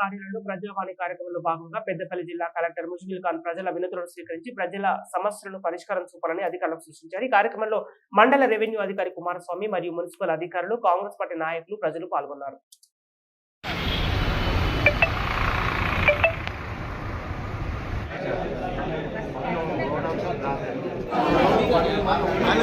కార్యాలయంలో ప్రజావాణి కార్యక్రమంలో భాగంగా పెద్దపల్లి జిల్లా కలెక్టర్ ముజ్మిల్ ఖాన్ ప్రజల వినతులను స్వీకరించి ప్రజల సమస్యలను పరిష్కారం చూపాలని అధికారులకు సూచించారు. ఈ కార్యక్రమంలో మండల రెవెన్యూ అధికారి కుమారస్వామి మరియు మున్సిపల్ అధికారులు కాంగ్రెస్ పార్టీ నాయకులు ప్రజలు పాల్గొన్నారు. ఆయన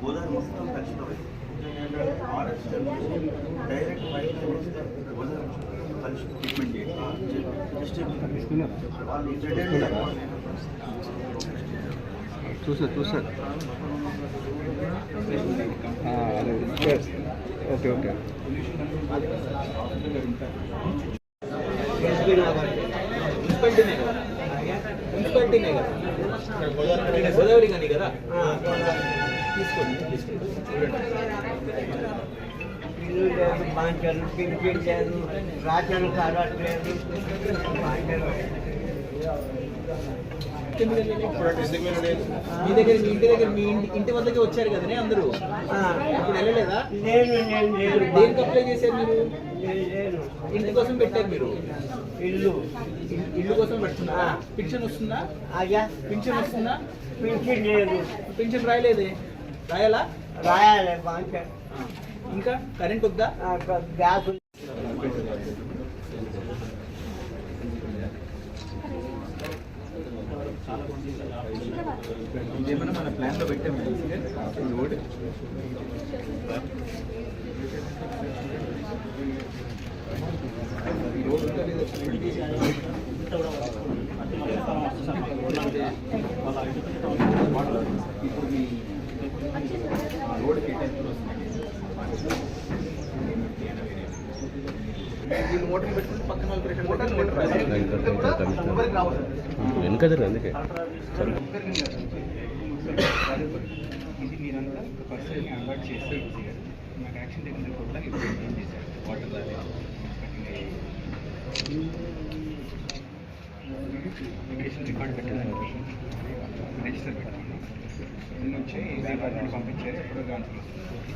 గోదావరి మొత్తం కలిసిపోయి డైరెక్ట్ బయట గోదావరి కలిసి ట్రీట్మెంట్ చేయాలి వాళ్ళు ఓకే ఓకే మున్సిపాలిటీనే కదా మున్సిపాలిటీనే కదా గోదావరి కానీ కదా. తీసుకోండి తీసుకోండి ఇల్లు లేదు బాంచలు పింఛన్ లేదు రాజాలు కావట్లేదు బాంచలు మీ దగ్గర మీ ఇంటి దగ్గర మీ ఇంటి ఇంటి వద్దకే వచ్చారు కదనే అందరూ ఇప్పుడు వెళ్ళలేదా నేను నేను లేదు దేనికి అప్లై చేశారు మీరు ఇంటి కోసం పెట్టారు మీరు ఇల్లు ఇల్- ఇల్లు కోసం పెట్టుకున్నారా పింఛన్ వస్తుందా అయ్యా పింఛన్ వస్తుందా పింఛన్ లేదు పింఛన్ రాయలేదే రాయాలా రాయాలి ఆ. ఇంకా కరెంట్ వద్దా? గ్యాస్ ఇదేమన్నా మన ప్లాన్లో పెట్టాము రోడ్ ఇప్పుడు వీళ్ళు పెట్టుకుంటే పక్కన వాళ్ళు ప్రెషర్ వెనక జరగదు అందుకే. ఇది మీరంతా పర్సనల్గా అలవాట్ చేస్తే ఈజీగా నాకు యాక్షన్ టెక్నిక్ కూడా ఇంప్లిమెంట్ చేశారు వాటర్ లొకేషన్ రికార్డ్ పెట్టడానికి రిజిస్టర్ పెట్టుకున్నాం నిన్న వచ్చి పంపించారు ఎప్పుడో ట్రాన్స్ఫర్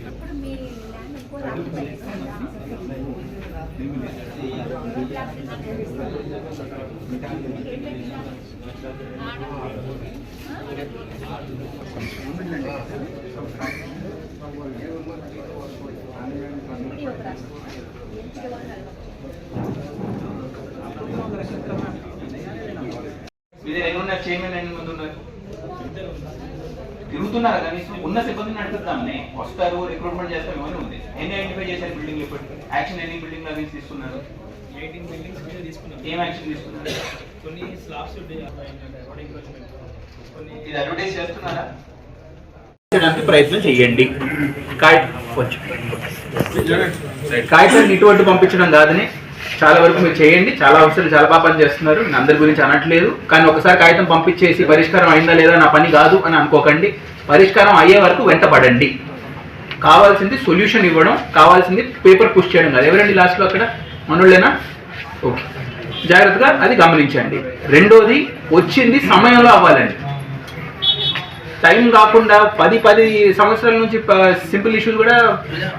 చెప్పండి మన ఇది చైర్మన్ ఎన్ని మంది ఉన్నారు. తిరుగుతున్నారు కానీ ఉన్న సిబ్బందిని నడుపుతామని వస్తారు రిక్రూట్మెంట్ చేస్తాం ఇవన్నీ ఉంది. ఎన్ని ఐడెంటిఫై చేశారు బిల్డింగ్ ఇప్పటికి? యాక్షన్ ఎన్ని బిల్డింగ్ అవి తీసుకున్నారు? ఏం యాక్షన్ తీసుకున్నారు? కొన్ని స్లాబ్స్ కొన్ని ఇది అడ్వర్టైజ్ చేస్తున్నారా? చేయడానికి ప్రయత్నం చేయండి. కాగితాన్ని ఇటువంటి పంపించడం కాదని చాలా వరకు మీరు చేయండి. చాలా అవసరం చాలా బాగా పని చేస్తున్నారు నేను అందరి గురించి అనట్లేదు. కానీ ఒకసారి కాగితం పంపించేసి పరిష్కారం అయిందా లేదా నా పని కాదు అని అనుకోకండి. పరిష్కారం అయ్యే వరకు వెంటపడండి కావాల్సింది సొల్యూషన్ ఇవ్వడం కావాల్సింది పేపర్ పుష్ చేయడం కాదు. ఎవరండి లాస్ట్లో అక్కడ? మనోళ్ళేనా? ఓకే. జాగ్రత్తగా అది గమనించండి. రెండోది వచ్చింది సమయంలో అవ్వాలండి. టైం కాకుండా పది పది సంవత్సరాల నుంచి సింపుల్ ఇష్యూస్ కూడా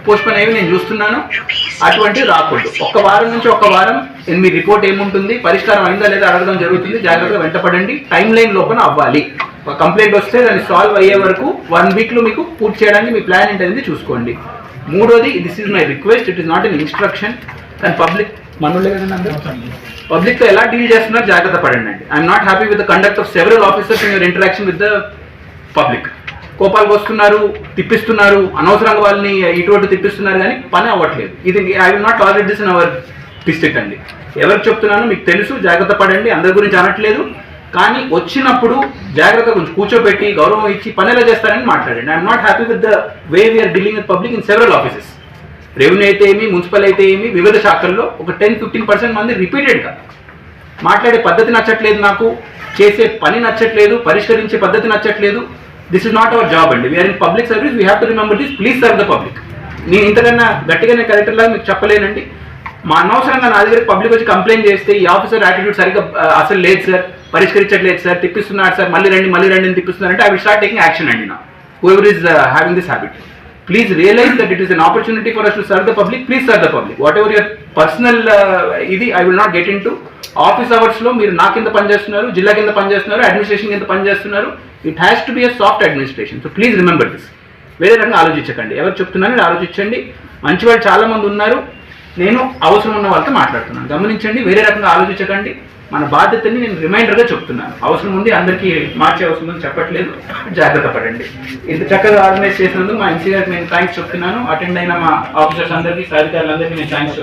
పోస్ట్ పోన్ అయ్యి నేను చూస్తున్నాను. అటువంటివి రాకూడదు. ఒక వారం నుంచి ఒక వారం మీ రిపోర్ట్ ఏముంటుంది? పరిష్కారం అయిందా లేదా అడగడం జరుగుతుంది. జాగ్రత్తగా వెంటపడండి. టైం లైన్ లోపల అవ్వాలి. కంప్లైంట్ వస్తే దాన్ని సాల్వ్ అయ్యే వరకు వన్ వీక్లో మీకు పూర్తి చేయడానికి మీ ప్లాన్ ఏంటనేది చూసుకోండి. మూడోది this is my request it is not an instruction and public మనోళ్ళే కదండి పబ్లిక్తో ఎలా డీల్ చేస్తున్నారో జాగ్రత్త పడండి. అండి I'm not happy with the conduct of several officers in your interaction with the public కోపాలు వస్తున్నారు తిప్పిస్తున్నారు అనవసరంగా వాళ్ళని ఇటువంటి తిప్పిస్తున్నారు కానీ పని అవ్వట్లేదు. ఇది I will not tolerate this in our district అండి. ఎవరికి చెప్తున్నానో మీకు తెలుసు జాగ్రత్త పడండి అందరి గురించి అనట్లేదు. కానీ వచ్చినప్పుడు జాగ్రత్త కొంచెం కూర్చోబెట్టి గౌరవం ఇచ్చి పని ఎలా చేస్తారని మాట్లాడండి. I'm not happy with the way we're dealing with public in several offices revenue అయితే ఏమి మున్సిపల్ అయితే ఏమి వివిధ శాఖల్లో ఒక టెన్ ఫిఫ్టీన్ పర్సెంట్ మంది రిపీటెడ్గా మాట్లాడే పద్ధతి నచ్చట్లేదు నాకు. చేసే పని నచ్చట్లేదు పరిష్కరించే పద్ధతి నచ్చట్లేదు. This is not our job అండి. We're in public service we have to remember this please serve the public నేను ఇంతకన్నా గట్టిగానే కలెక్టర్ లాగా మీకు చెప్పలేనండి. మా అనవసరంగా నా దగ్గర పబ్లిక్ వచ్చి కంప్లైంట్ చేస్తే ఈ ఆఫీసర్ యాటిట్యూడ్ సరిగ్గా అసలు లేదు సార్. పరిష్కరించట్లేదు సార్. తిప్పిస్తున్నాడు సార్. మళ్ళీ రండి మళ్ళీ రండి అని తిప్పిస్తున్నారంటే I will start taking action అండి నా. Whoever is having this habit please realise that it is an opportunity for us to serve the public please serve the public whatever your personal ఇది I will not get into office అవర్స్లో మీరు నా కింద పనిచేస్తున్నారు జిల్లా కింద పనిచేస్తున్నారు administration కింద పనిచేస్తున్నారు. It has to be a soft administration so please remember this వేరే రకంగా ఆలోచించకండి. ఎవరు చెప్తున్నారో ఆలోచించండి. మంచి వాళ్ళు చాలా మంది ఉన్నారు. నేను అవసరం ఉన్న వాళ్ళతో మాట్లాడుతున్నాను. గమనించండి వేరే రకంగా ఆలోచించకండి. మన బాధ్యతని నేను రిమైండర్గా చెప్తున్నాను. అవసరం ఉంది అందరికీ మార్చే అవసరం ఉంది చెప్పట్లేదు. జాగ్రత్త పడండి. ఇంత చక్కగా ఆర్గనైజ్ చేసినందుకు మా ఎన్సీ నేను థ్యాంక్స్ చెప్తున్నాను. అటెండ్ అయిన మా ఆఫీసర్స్ అందరికీ సాధికారులందరికీ నేను థ్యాంక్స్